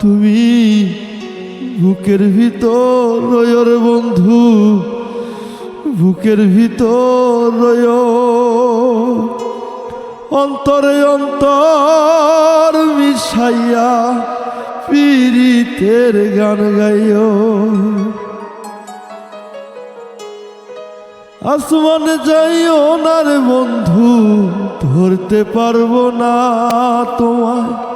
তুমি বুকের ভিতর রয়র বন্ধু, বুকের ভিতর রয় অন্তরে অন্তর মিশাইয়া পীড়িতের গান গাইও। আসমানে যাইও না বন্ধু, ধরতে পারব না তোমায়।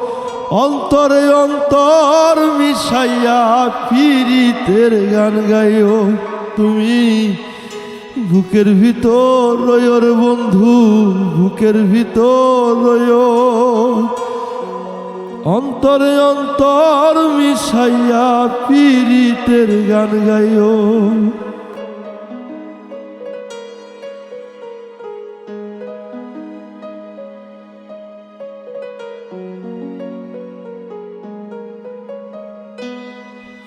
অন্তরে অন্তর মিশাইয়া পীড়িতের গান গাইও তুমি বুকের ভিতর রয় রে বন্ধু, বুকের ভিতর রয় অন্তরে অন্তর মিশাইয়া পীড়িতের গান গাইও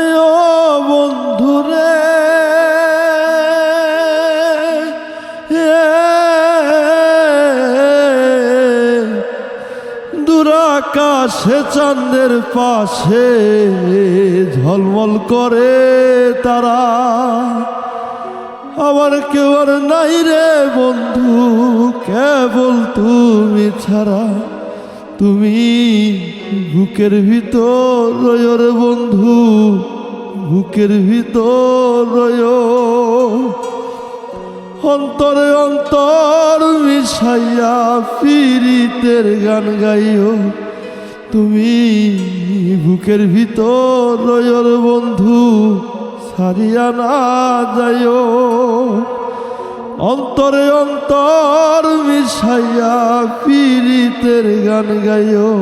আরে ও বন্ধুরে দুরাকাশে, চাঁদের পাশে ঝলমল করে তারা। আমার কেউ আর নাই রে বন্ধু, কেবল তুমি ছাড়া। তুমি বুকের ভিতর বন্ধু বুকের ভিতর অন্তরে অন্তর মিশাইয়া পীড়িতের গান গাইও। তুমি বুকের ভিতর রয় রে বন্ধু সারিয়া না যাইও। অন্তরে অন্তর মিশাইয়া পীড়িতের গান গাইও।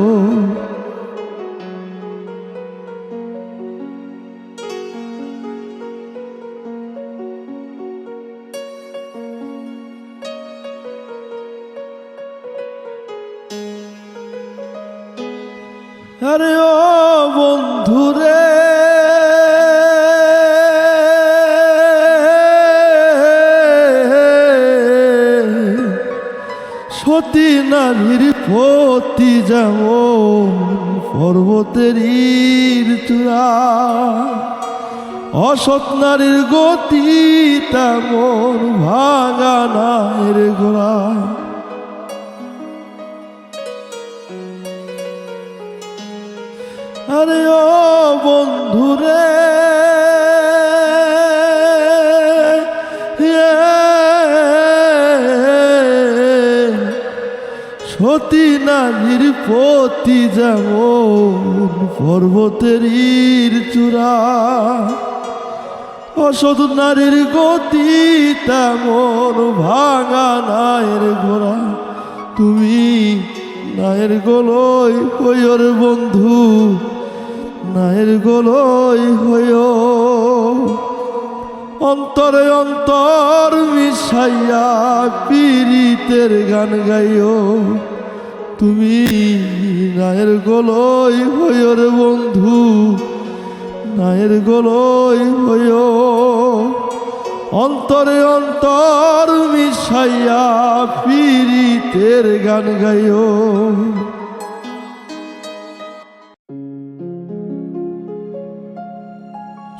সতী নারীর পতি যেমন পর্বতের চূড়া। অসৎ নারীর গতি তেমন ভাঙা নায়ের গোড়া। আরে ও বন্ধুরে সতী নারীর পতি যেমন পর্বতের চূড়া। অসৎ নারীর গতি তেমন ভাঙা নায়ের ঘোড়া। তুমি নায়ের গোলই হইয়র বন্ধু, নায়ের গোলই হইয়। অন্তরে অন্তর মিশাইয়া পীড়িতের গান গাইও তুমি নায়ের গলই হইও বন্ধু, নায়ের গলই হইও। অন্তরে অন্তর মিশাইয়া পীড়িতের গান গাইও।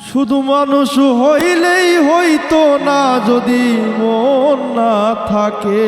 শুধু মানুষ হইলেই হইতো না, যদি মন না থাকে।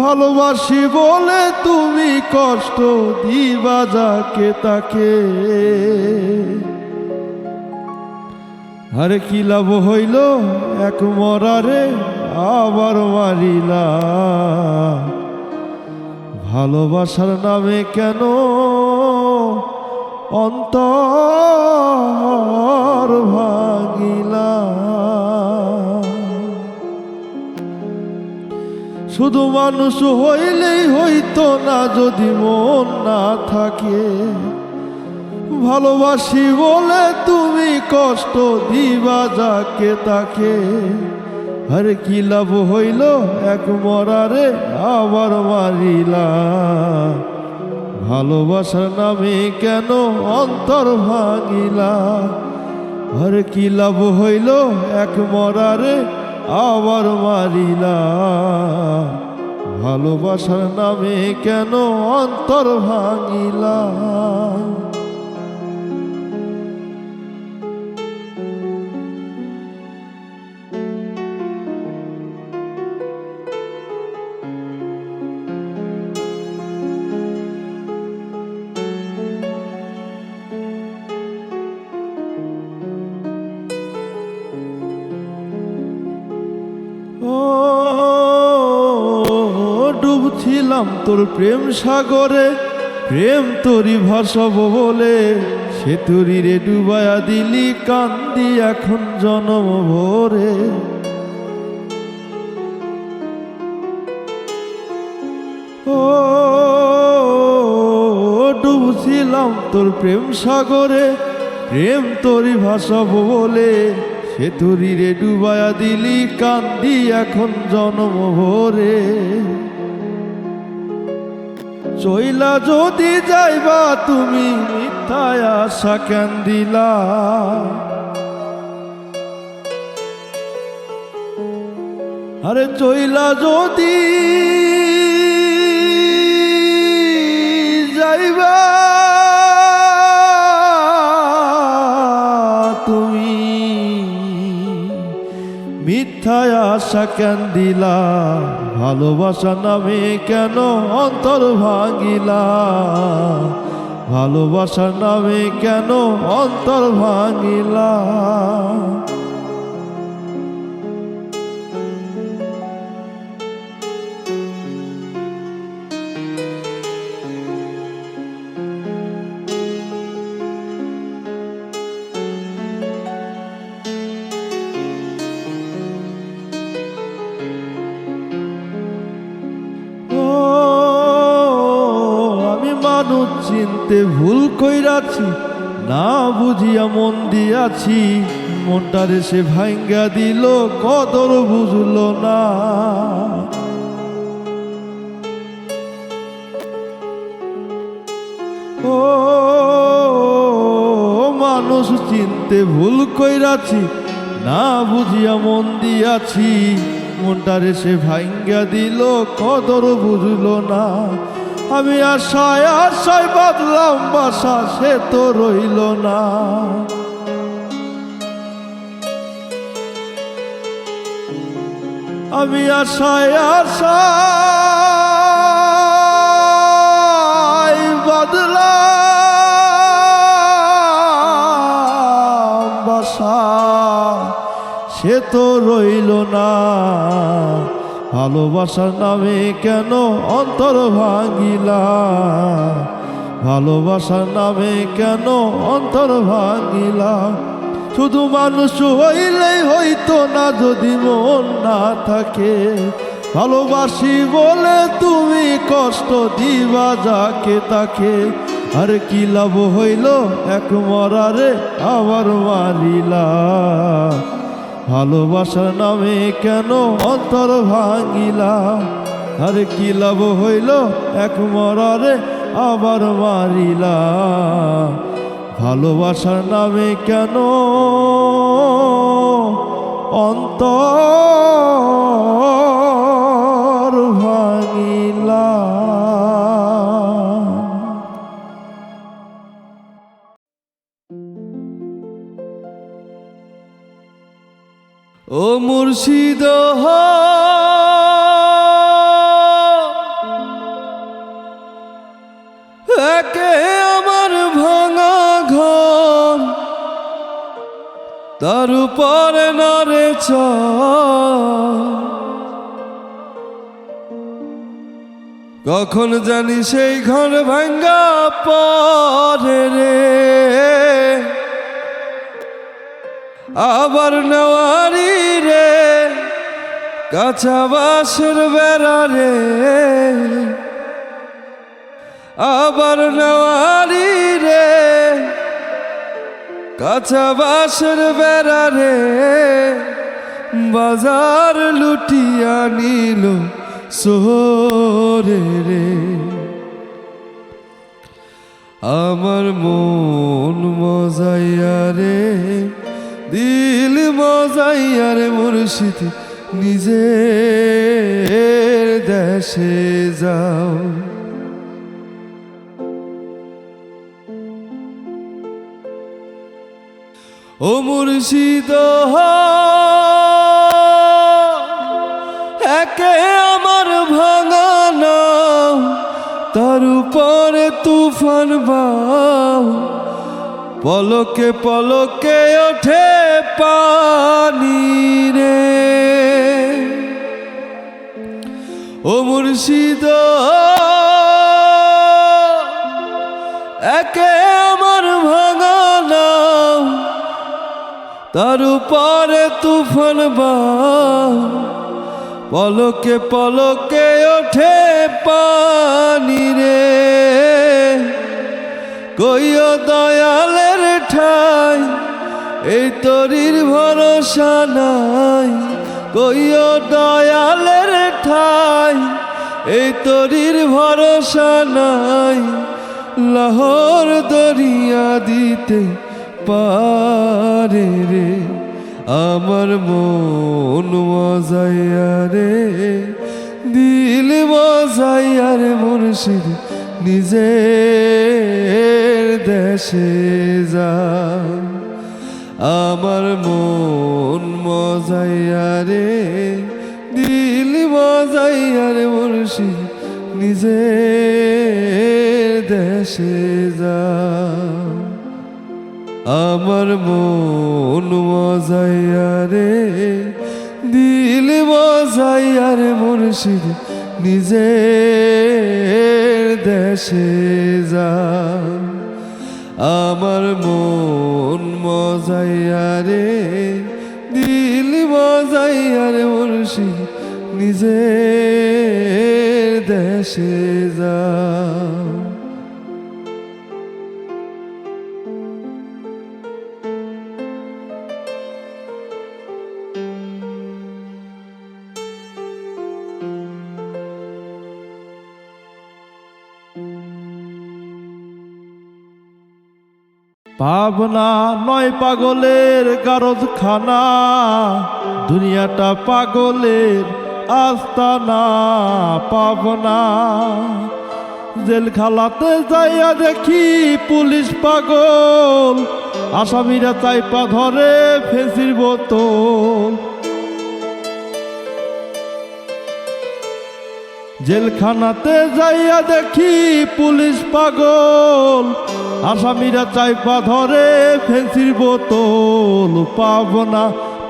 ভালোবাসি বলে তুমি কষ্ট দিবা যাকে তাকে। আরে কি লাভ হইল এক মরারে আবার মারিলা? ভালোবাসার নামে কেন অন্তর ভাগিলা শুধু মানুষ হইলেই হইতো না, যদি মন না থাকে। ভালোবাসি বলে তুমি কষ্ট দিবা যাকে তাকে। আরে কি লাভ হইল এক মরারে আবার মারিলা? ভালোবাসার নামে কেন অন্তর ভাঙিলা? আরে কি লাভ হইল এক মরারে আবার মারিলা। ভালোবাসার নামে কেন অন্তর ভাঙিলা? ডুবছিলাম তোর প্রেম সাগরে, প্রেম তোরি ভাসব বলে। সে তুরি রে ডুবায়া দিলি, কান্দি এখন জনম ভরে। ও, ডুবছিলাম তোর প্রেম সাগরে, প্রেম তোরি ভাসব বলে। সে তুরি রে ডুবায়া দিলি, কান্দি এখন জনম ভরে। চইলা যদি যাইবা, তুমি মিথ্যায় আশা কেন দিলা আরে চইলা যদি যাইবা, তুমি মিথ্যায় আশা দিলা ভালোবাসা নামে কেন অন্তর ভাঙিলা? ভালোবাসার নামে কেন অন্তর ভাঙিলা? কইরাছি, না বুঝিয়া মন দিয়াছি, মনটারে সে ভাঙ্গা দিল, কদর বুঝলো না। ও, মানুষ চিনতে ভুল কইরাছি, না বুঝিয়া মন দিয়াছি, মনটারে সে ভাঙ্গা দিল, কদর বুঝলো না। আমি আশায় আশায় বাদলাম বাসা, সে তো রইল না। আমি আশায় আশায় বদলাম বাসা, সে তো রইল না। ভালোবাসার নামে কেন অন্তর ভাঙিলা? ভালোবাসার নামে কেন অন্তর ভাঙিলা? শুধু মানুষ হইলেই হইতো না, যদি মন না থাকে। ভালোবাসি বলে তুমি কষ্ট দিবা যাকে তাকে। আর কি লাভ হইল? এক মরারে আবার মারিলা। ভালোবাসার নামে কেন অন্তর ভাঙিলা? আর কি লাভ হইল? এক মরারে আবার মারিলা। ভালোবাসার নামে কেন অন্তর ও মুর্শিদ একে আমার ভাঙা ঘর, তার উপরে নরে কখন জানি সেই ঘর ভাঙ্গা পরে রে। আবার নেওয়ারি রে, কাঁচা বাসের বেড়া রে। আবার নেওয়ারি রে, কাঁচা বাসের বেড়া রে। বাজার লুটিয়া নিল সোহরে রে। আমার মন মজাইয়া রে। দিল মজাইয়া রে মুর্শিদ নিজের দেশে যাও। ও মুর্শিদ, একে আমার ভাঙানা তার উপরে তুফান বাও। পলকে পলকে ওঠে পানি রে। ও মুর্শিদ, একে আমার ভাঙানা তার উপরে তুফান পলকে পলকে ওঠে পানি রে। কইও দয়ালের ঠাই এই তরির ভরসা নাই, কইও দয়ালের ঠাই। এই তরির ভরসা নাই, লাহোর দরিয়া দিতে পারে রে। আমার মন মজাইয়া রে, দিল মজাইয়া রে মুর্শিদ, নিজের দেশে যা। আমার মন মজাইয়া রে, দিল মজাইয়া রে মুর্শিদ নিজের দেশে যা। আমার মন মজাইয়া রে, দিল মজাইয়া রে মুর্শিদ নিজের দেশে যা। আমার মন মজাইয়া রে দিল বজাইয়া রে মুর্শি নিজের দেশে যা। পাবনা নয় পাগলের গারদখানা, দুনিয়াটা পাগলের আস্তানা, পাবনা। জেলখালাতে যাইয়া দেখি পুলিশ পাগল, আসামিরা চাইপা ধরে ফেঁসির বোতল। জেলখানাতে যাইয়া দেখি পুলিশ পাগল আসামিরা চাইপা ধরে ফেন্সির বোতল, পাবনা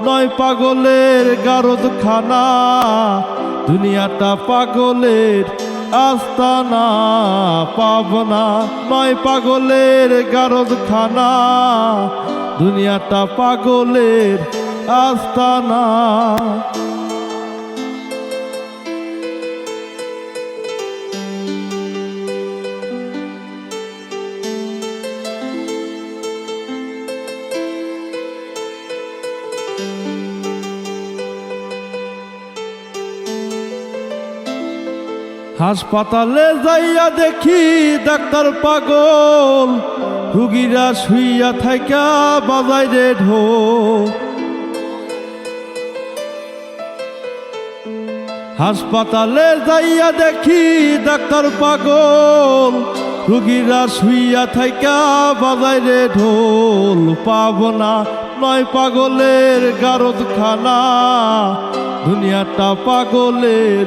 নয় পাগলের গারদ খানা দুনিয়াটা পাগলের আস্তানা, পাবনা নয় পাগলের গারদ খানা দুনিয়াটা পাগলের আস্তানা। হাসপাতালে যাইয়া দেখি ডাক্তার পাগল। রুগীরা শুইয়া থাইকা বাজাই রে ঢোল। হাসপাতালে যাইয়া দেখি ডাক্তার পাগল। রুগীরা শুইয়া থাইকা বাজাই রে ঢোল। পাবনা নয় পাগলের গারদ খানা দুনিয়াটা পাগলের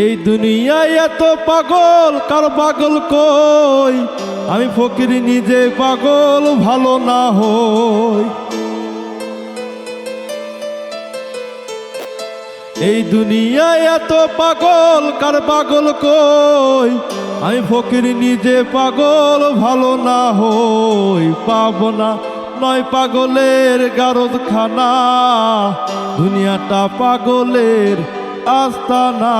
এই দুনিয়ায় এত পাগল, কার পাগল কই? আমি ফকির নিজে পাগল, ভালো না হই। এই দুনিয়ায় এত পাগল, কার পাগল কই? আমি ফকির নিজে পাগল, ভালো না হই। পাব না, নয় পাগলের গারদ খানা দুনিয়াটা পাগলের আস্তানা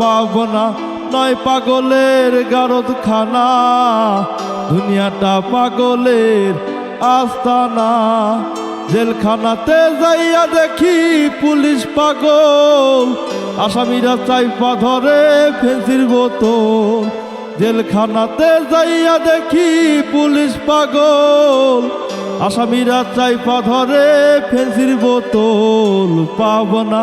পাব না নয় পাগলের গারদ খানা দুনিয়াটা পাগলের আস্তানা। জেলখানাতে যাইয়া দেখি পুলিশ পাগল। আসামিরা চাইপা ধরে ফেন্সির বোতল। জেলখানাতে যাইয়া দেখি পুলিশ পাগল। আসামিরা চাইপা ধরে ফেন্সির বোতল। পাব না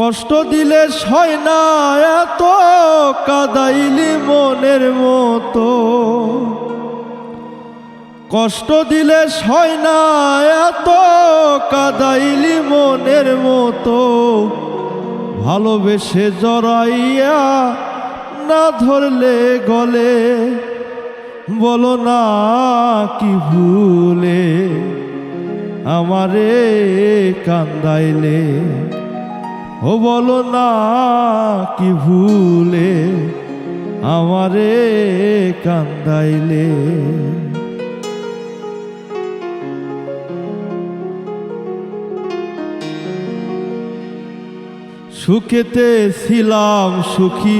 কষ্ট দিলে সয় না এত কাদাইলি মনের মতো। কষ্ট দিলে সয় না এত কাদাইলি মনের মতো। ভালোবেসে জড়াইয়া না ধরলে গলে, বলো না কি ভুলে আমারে কান্দাইলে। ও বলো না কি ভুলে আমারে কান্দাইলে? সুখেতে ছিলাম সুখী,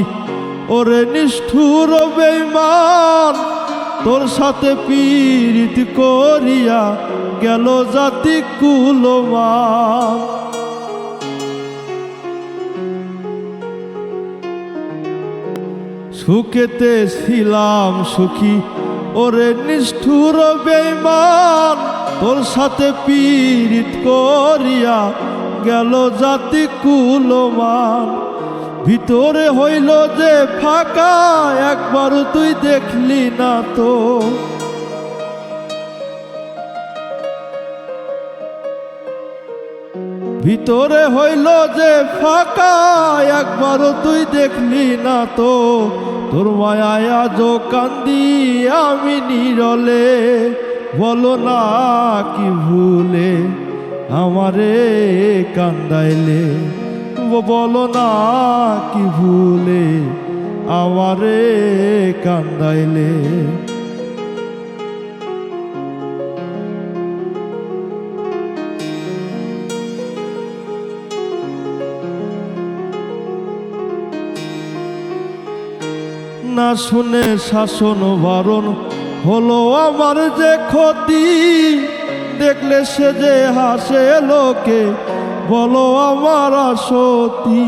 ওরে নিষ্ঠুর বেইমান তোর সাথে পীড়িত করিয়া গেল জাতি কুলমান সুখেতে ছিলাম সুখী। ওরে নিষ্ঠুর বেইমান তোর সাথে পীড়িত করিয়া গেল জাতি কুলমান ভিতরে হইল যে ফাঁকা একবার তুই দেখলি না তো। ভিতরে হইল যে ফাঁকা, একবারও তুই দেখলি না তো। তোর মায়া আজও কান্দি আমি নিরলে। বলো না কি ভুলে আমারে কান্দাইলে। বলো না কি ভুলে আমারে কান্দাইলে। না শুনে শাসন বারণ হলো আমার যে ক্ষতি। দেখলে সে যে হাসে লোকে, বলো আমার সতী।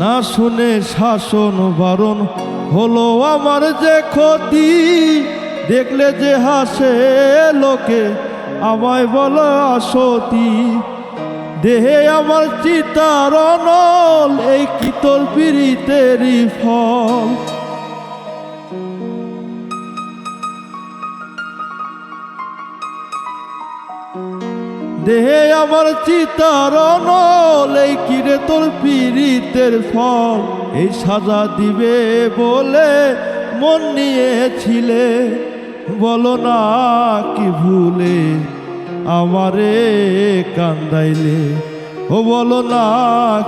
না শুনে শাসন বারণ হলো আমার যে ক্ষতি। দেখলে যে হাসে লোকে, আমায় বলো আসতি দেহে আমার চিতার অনল, এই কি তোর পিড়িতেরই ফল। দেহে আমার চিতার অনল, এই কিরে তোর পীড়িতের ফল। এই সাজা দিবে বলে মন নিয়েছিলে, বলো না কি ভুলে আমারে কান্দাইলে ও বলো না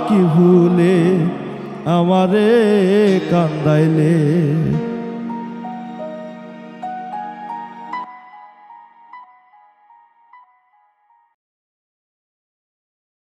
কি ভুলে আমারে কান্দাইলে।